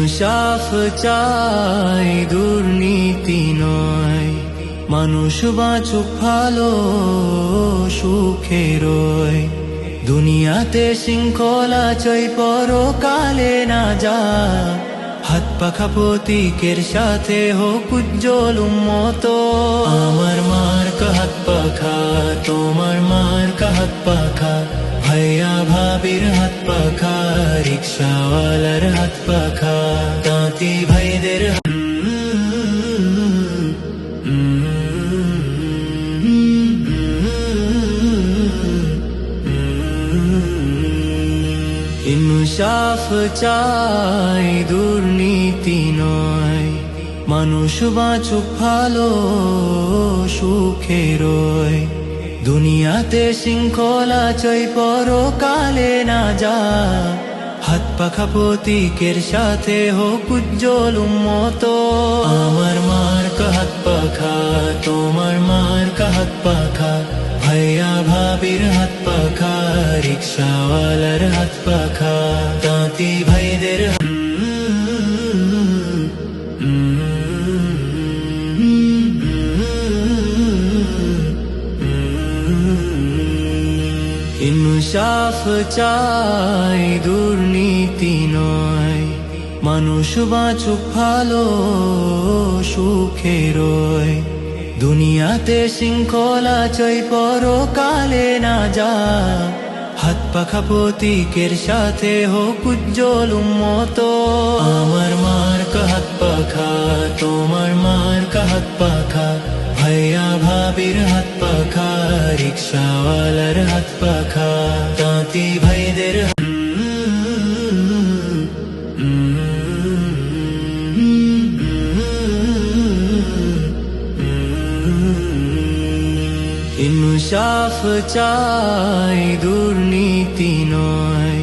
ইনসাফ চাই দুর্নীতি নয়। মানুষ বাঁচুক ভালো, সুখে রয়। দুনিয়াতে শৃঙ্খলা চই পরকালে না যা হাত পাখা প্রতীকের সাথে হোক উজ্জ্বল উন্মত আমার মার হাত পাখা, তোমার মার হাত পাখা। ভাইয়া ভাবির হাত পাখা রিক্সাওয়ালার হাত পাখা তাঁতি ভাইদের ইনসাফ চাই দুর্নীতি নয় মানুষ বাঁচুক ভালো সুখে রয় দুনিয়াতে শৃঙ্খলা চই পরকালে না যা। হাত পাখা প্রতীকের সাথে হোক উজ্জ্বল উন্মত আমার মার হাত পাখা, তোমার মার হাত পাখা, ভাইয়া ভাবির হাত পাখা, রিক্সাওয়ালার হাত পাখা, তাঁতি ইনসাফ চাই, দুর্নীতি নয়। মানুষ বাঁচুক ভালো, সুখে রয়। দুনিয়াতে শৃঙ্খলা চই পরকালে না যা হাত পাখা প্রতীকের সাথে হোক উজ্জ্বল উন্মত আমার মার হাত পাখা, তোমার মার হাত পাখা। ভাইয়া ভাবির হাত রিক্সাওয়ালার হাত পাখা তাঁতি ভাইদের ইনসাফ চাই দুর্নীতি নয়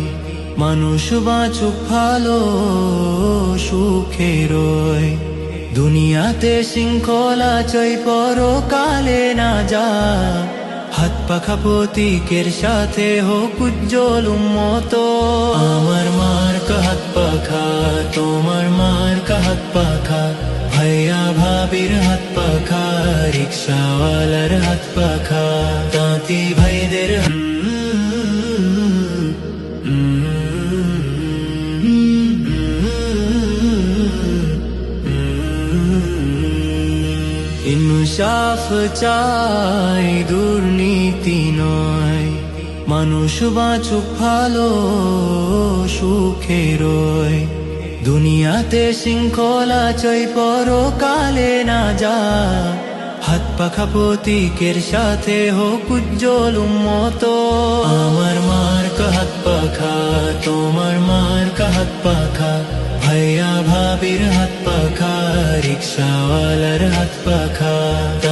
মানুষ বাঁচুক ভালো সুখে রয় দুনিয়াতে শৃঙ্খলা চই পরকালে না যা হাত পাখা প্রতীকের সাথে হোক উজ্জ্বল উন্মত আমার মার হাত পাখা, তোমার মার হাত পাখা ভাইয়া ভাবির হাত পাখা, রিক্সাওয়ালার হাত পাখা, তাঁতি ইনসাফ চাই, দুর্নীতি নয়। মানুষ বাঁচুক ভালো, সুখে রয়। দুনিয়াতে শৃঙ্খলা চই পরকালে না যা হাত পাখা প্রতীকের সাথে হোক উজ্জ্বল উন্মত আমার মার হাত পাখা, তোমার মার হাত পাখা, ভাইয়া ভাবির হাত পাখা। रिक्षा वाला रात पाखा।